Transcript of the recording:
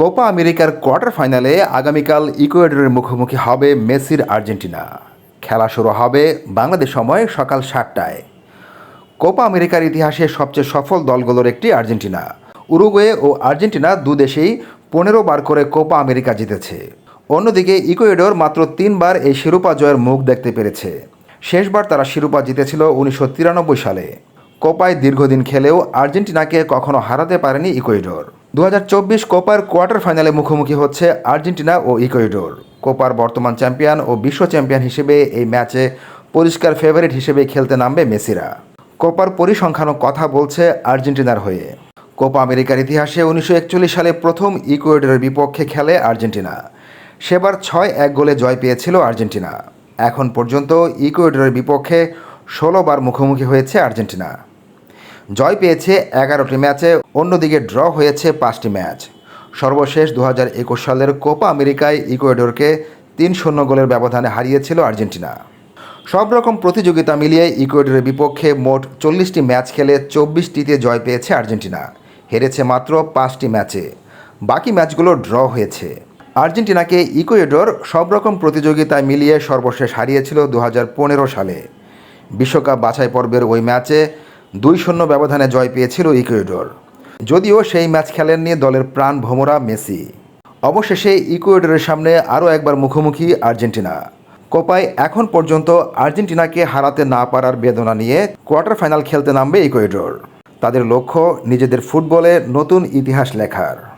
Copa আমেরিকার quarter ফাইনালে আগামীকাল ইকুয়েডরের মুখোমুখি হবে মেসির আর্জেন্টিনা। খেলা শুরু হবে বাংলাদেশ সময় সকাল সাতটায়। কোপা আমেরিকার ইতিহাসে সবচেয়ে সফল দলগুলোর একটি আর্জেন্টিনা। উরুগুয়ে ও আর্জেন্টিনা দু দেশেই পনেরো বার করে কোপা আমেরিকা জিতেছে। অন্যদিকে ইকুয়েডর মাত্র তিনবার এই শিরোপা জয়ের মুখ দেখতে পেরেছে। শেষবার তারা শিরোপা জিতেছিল উনিশশো তিরানব্বই সালে। কোপায় দীর্ঘদিন খেলেও আর্জেন্টিনাকে কখনো হারাতে পারেনি ইকুয়েডর। দু হাজার চব্বিশ কোপার কোয়ার্টার ফাইনালে মুখোমুখি হচ্ছে আর্জেন্টিনা ও ইকুয়েডর। কোপার বর্তমান চ্যাম্পিয়ন ও বিশ্ব চ্যাম্পিয়ন হিসেবে এই ম্যাচে পরিষ্কার ফেভারিট হিসেবে খেলতে নামবে মেসিরা। কোপার পরিসংখ্যানও কথা বলছে আর্জেন্টিনার হয়ে। কোপা আমেরিকার ইতিহাসে উনিশশো একচল্লিশ সালে প্রথম ইকুয়েডরের বিপক্ষে খেলে আর্জেন্টিনা। সেবার ছয় এক গোলে জয় পেয়েছিল আর্জেন্টিনা। এখন পর্যন্ত ইকুয়েডরের বিপক্ষে ষোলো বার মুখোমুখি হয়েছে আর্জেন্টিনা। জয় পেয়েছে এগারোটি ম্যাচে, অন্যদিকে ড্র হয়েছে পাঁচটি ম্যাচ। সর্বশেষ দু হাজার একুশ সালের কোপা আমেরিকায় ইকুয়েডরকে তিন শূন্য গোলের ব্যবধানে হারিয়েছিল আর্জেন্টিনা। সব রকম প্রতিযোগিতা মিলিয়ে ইকুয়েডরের বিপক্ষে মোট চল্লিশটি ম্যাচ খেলে চব্বিশটিতে জয় পেয়েছে আর্জেন্টিনা। হেরেছে মাত্র পাঁচটি ম্যাচে। বাকি ম্যাচগুলো ড্র হয়েছে। আর্জেন্টিনাকে ইকুয়েডর সব রকম প্রতিযোগিতায় মিলিয়ে সর্বশেষ হারিয়েছিল দু হাজার পনেরো সালে। বিশ্বকাপ বাছাই পর্বের ওই ম্যাচে দুই শূন্য ব্যবধানে জয় পেয়েছিল ইকুয়েডর। যদিও সেই ম্যাচ খেলেননি দলের প্রাণ ভোমরা মেসি। অবশেষে ইকুয়েডরের সামনে আরও একবার মুখোমুখি আর্জেন্টিনা। কোপায় এখন পর্যন্ত আর্জেন্টিনাকে হারাতে না পারার বেদনা নিয়ে কোয়ার্টার ফাইনাল খেলতে নামবে ইকুয়েডর। তাদের লক্ষ্য নিজেদের ফুটবলে নতুন ইতিহাস লেখার।